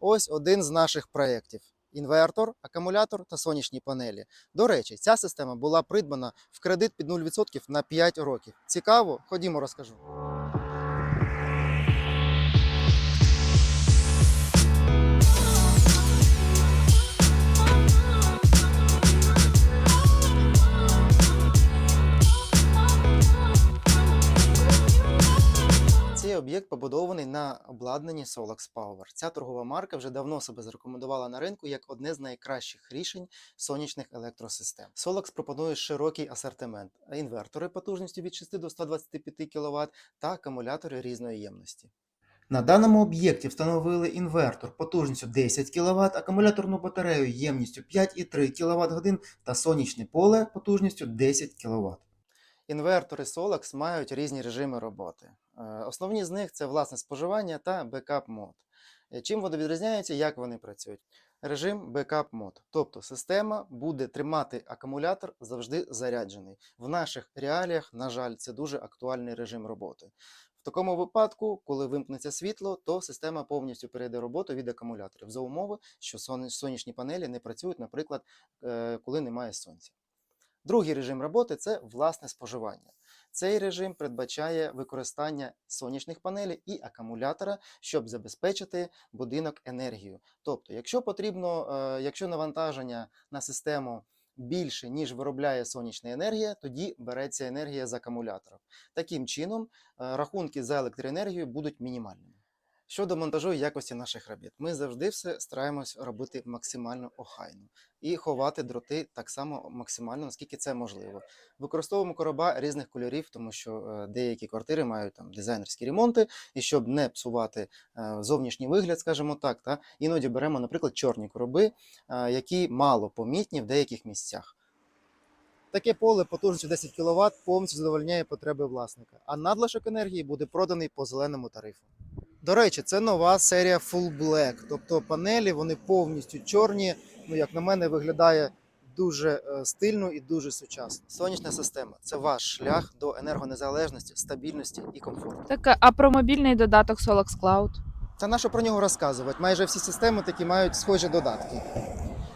ось один з наших проєктів. Інвертор, акумулятор та сонячні панелі. До речі, ця система була придбана в кредит під 0% на 5 років. Цікаво? Ходімо, розкажу. Об'єкт побудований на обладнанні Solax Power. Ця торгова марка вже давно себе зарекомендувала на ринку як одне з найкращих рішень сонячних електросистем. Solax пропонує широкий асортимент: інвертори потужністю від 6 до 125 кВт та акумулятори різної ємності. На даному об'єкті встановили інвертор потужністю 10 кВт, акумуляторну батарею ємністю 5,3 кВт годин та сонячне поле потужністю 10 кВт. Інвертори Solax мають різні режими роботи. Е, Основні з них це власне споживання та бекап мод. Е, Чим вони відрізняються, як вони працюють? Режим бекап мод, тобто система буде тримати акумулятор завжди заряджений. В наших реаліях, на жаль, це дуже актуальний режим роботи. В такому випадку, коли вимкнеться світло, то система повністю перейде роботу від акумуляторів за умови, що сонячні панелі не працюють, наприклад, е, коли немає сонця. Другий режим роботи це власне споживання. Цей режим передбачає використання сонячних панелей і акумулятора, щоб забезпечити будинок енергією. Тобто, якщо потрібно, е, якщо навантаження на систему більше, ніж виробляє сонячна енергія, тоді береться енергія з акумуляторів. Таким чином, е, рахунки за електроенергію будуть мінімальними. Щодо монтажу і якості наших робіт, ми завжди все стараємось робити максимально охайно і ховати дроти так само максимально, наскільки це можливо. Використовуємо короба різних кольорів, тому що е, деякі квартири мають там дизайнерські ремонти, і щоб не псувати е, зовнішній вигляд, скажімо так, та іноді беремо, наприклад, чорні короби, е, які мало помітні в деяких місцях. Таке поле потужністю 10 кВт повністю задовольняє потреби власника, а надлишок енергії буде проданий по зеленому тарифу. До речі, це нова серія Full Black, тобто панелі вони повністю чорні. Ну, як на мене, виглядає дуже е, стильно і дуже сучасно. Сонячна система це ваш шлях до енергонезалежності, стабільності і комфорту. Так, а про мобільний додаток Solax Cloud? Та на що про нього розказувати? Майже всі системи такі мають схожі додатки.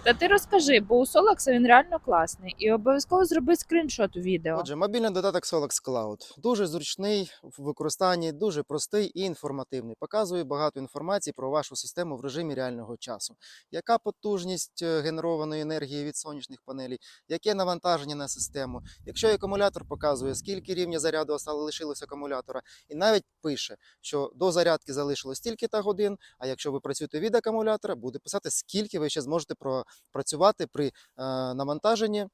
Та ти розкажи, бо у Solax він реально класний, і обов'язково зроби скріншот у відео. Отже, мобільний додаток Solax Cloud дуже зручний в використанні, дуже простий і інформативний. Показує багато інформації про вашу систему в режимі реального часу. Яка потужність е, генерованої енергії від сонячних панелей, яке навантаження на систему. Якщо акумулятор показує, скільки рівня заряду лишилось акумулятора, і навіть пише, що до зарядки залишилось стільки та годин. А якщо ви працюєте від акумулятора, буде писати, скільки ви ще зможете пропрацювати при е, навантаженні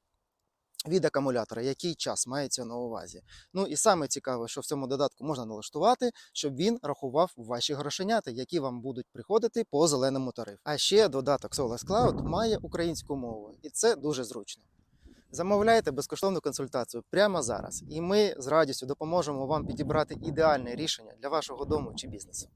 від акумулятора, який час мається на увазі. Ну і саме цікаве, що в цьому додатку можна налаштувати, щоб він рахував ваші грошенята, які вам будуть приходити по зеленому тарифу. А ще додаток Solas Cloud має українську мову, і це дуже зручно. Замовляйте безкоштовну консультацію прямо зараз, і ми з радістю допоможемо вам підібрати ідеальне рішення для вашого дому чи бізнесу.